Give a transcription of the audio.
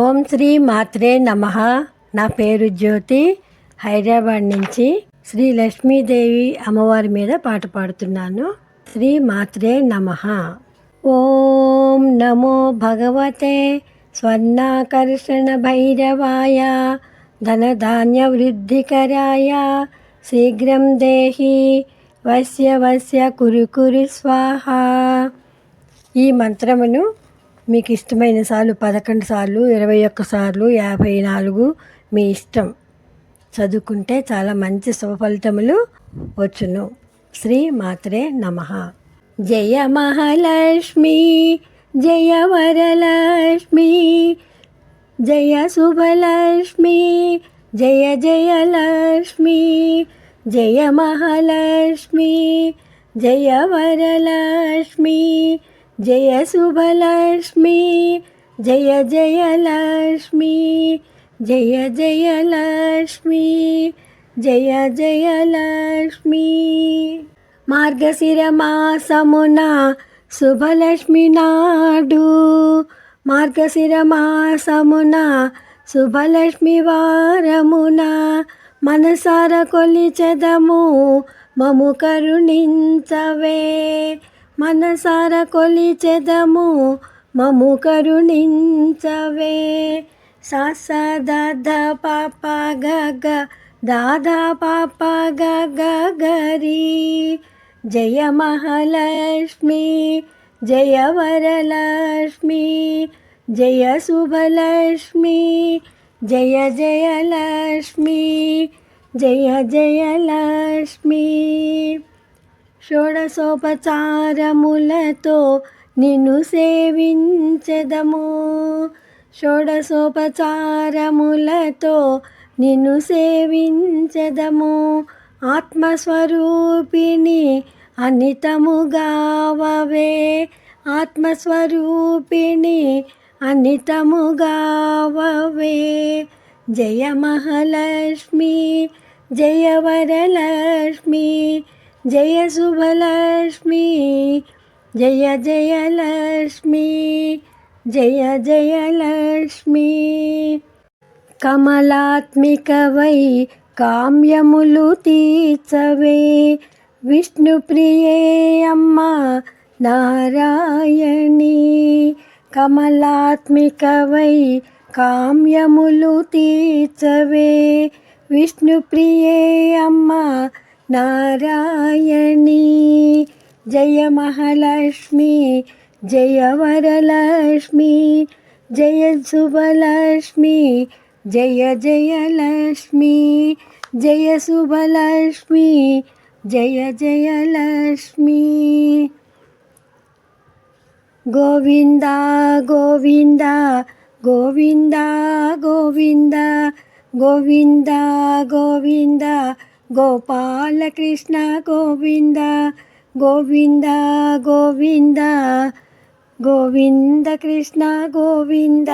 ఓం శ్రీ మాత్రే నమ. నా పేరు జ్యోతి. హైదరాబాద్ నుంచి శ్రీ లక్ష్మీదేవి అమ్మవారి మీద పాట పాడుతున్నాను. శ్రీ మాత్రే నమ. ఓం నమో భగవతే స్వర్ణాకర్షణ భైరవాయ ధనధాన్య వృద్ధికరాయ శీఘ్రం దేహి వస్య వస్య కురు కురు స్వాహ. ఈ మంత్రమును మీకు ఇష్టమైన సార్లు పదకొండు సార్లు ఇరవై ఒక్క సార్లు యాభై నాలుగు మీ ఇష్టం. చదువుకుంటే చాలా మంచి శుభ ఫలితములు వచ్చును. శ్రీ మాత్రే నమ. జయ మహాలక్ష్మి జయ వరలక్ష్మి జయ శుభలక్ష్మి జయ జయ లక్ష్మి జయ మహాలక్ష్మి జయ వరలక్ష్మి జయ శుభలక్ష్మి జయ జయ లక్ష్మి జయ జయ లక్ష్మి జయ జయ లక్ష్మి మార్గశిర మాసమున శుభలక్ష్మి నాడు మార్గశిర మాసమున శుభలక్ష్మి వారమున మనసార కొలిచెదము మము కరుణించవే. మనసార కొలిచెదము మము కరుణించవే. సాస పాప గగ దాదా పాప గగ గరి. జయ మహాలక్ష్మి జయ వరలక్ష్మి జయ శుభలక్ష్మి జయ జయ లక్ష్మి జయ జయ లక్ష్మి షోడసోపచారములతో నిన్ను సేవించదము. షోడసోపచారములతో నిన్ను సేవించదము. ఆత్మస్వరూపిణి అనితముగావవే. ఆత్మస్వరూపిణి అనితముగావవే. జయ మహాలక్ష్మి జయ వరలక్ష్మి జయ శుభలక్ష్మి జయ జయ లక్ష్మి జయ జయ లక్ష్మి. కమలాత్మికవై కామ్యములు తీర్చవే. విష్ణుప్రియే అమ్మ నారాయణి. కమలాత్మికవై కామ్యములు తీర్చవే. విష్ణుప్రియే అమ్మ నారాయణి జయ మహాలక్ష్మి జయ వరలక్ష్మి జయ శుభలక్ష్మి జయ జయ లక్ష్మి జయ శుభలక్ష్మి జయ జయ లక్ష్మి గోవింద గోవింద గోవింద గోవింద గోవింద గోవింద గోపాలకృష్ణ గోవింద గోవింద గోవింద గోవింద కృష్ణ గోవింద.